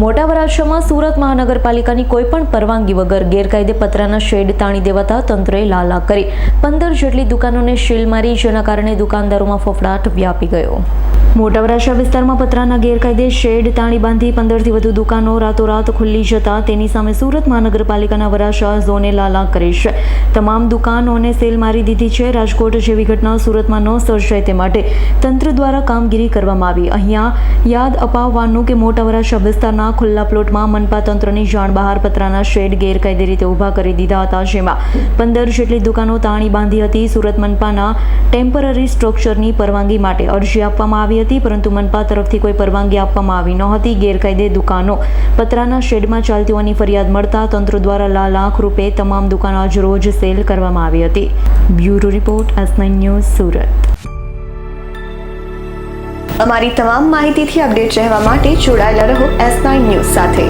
મોટા વરાછામાં સુરત મહાનગરપાલિકાની કોઈપણ પરવાનગી વગર ગેરકાયદે પતરાના શેડ તાણી દેવાતા તંત્રએ લાલા કરી. પંદર જેટલી દુકાનોને શીલ મારી, જેના કારણે દુકાનદારોમાં ફફડાટ વ્યાપી ગયો. મોટા વરાછા વિસ્તારમાં પતરાના ગેરકાયદે શેડ તાણી બાંધી પંદરથી વધુ દુકાનો રાતોરાત ખુલ્લી જતા તેની સામે સુરત મહાનગરપાલિકાના વરાછા ઝોને લાલા કરી છે. તમામ દુકાનોને સેલ મારી દીધી છે. રાજકોટ જેવી ઘટના સુરતમાં ન સર્જાય તે માટે તંત્ર દ્વારા કામગીરી કરવામાં આવી. અહીંયા યાદ અપાવવાનું કે મોટા વરાછા વિસ્તારના ખુલ્લા પ્લોટમાં મનપા તંત્રની જાણ બહાર પતરાના શેડ ગેરકાયદે રીતે ઊભા કરી દીધા હતા, જેમાં પંદર જેટલી દુકાનો તાણી બાંધી હતી. સુરત મનપાના ટેમ્પરરી સ્ટ્રક્ચરની પરવાનગી માટે અરજી આપવામાં આવી હતી, પરંતુ મનપા તરફથી કોઈ પરવાનગી આપવામાં આવી નહોતી. ગેરકાયદે દુકાનો પતરાના શેડમાં ચાલતી હોવાની ફરિયાદ મળતા તંત્ર દ્વારા લા લાખ રૂપે તમામ દુકાનો આજ રોજ સેલ કરવામાં આવી હતી. Bureau report, S news, Surat. અમારી તમામ માહિતીથી અપડેટ રહેવા માટે જોડાયેલા રહો એસ ન્યૂઝ સાથે.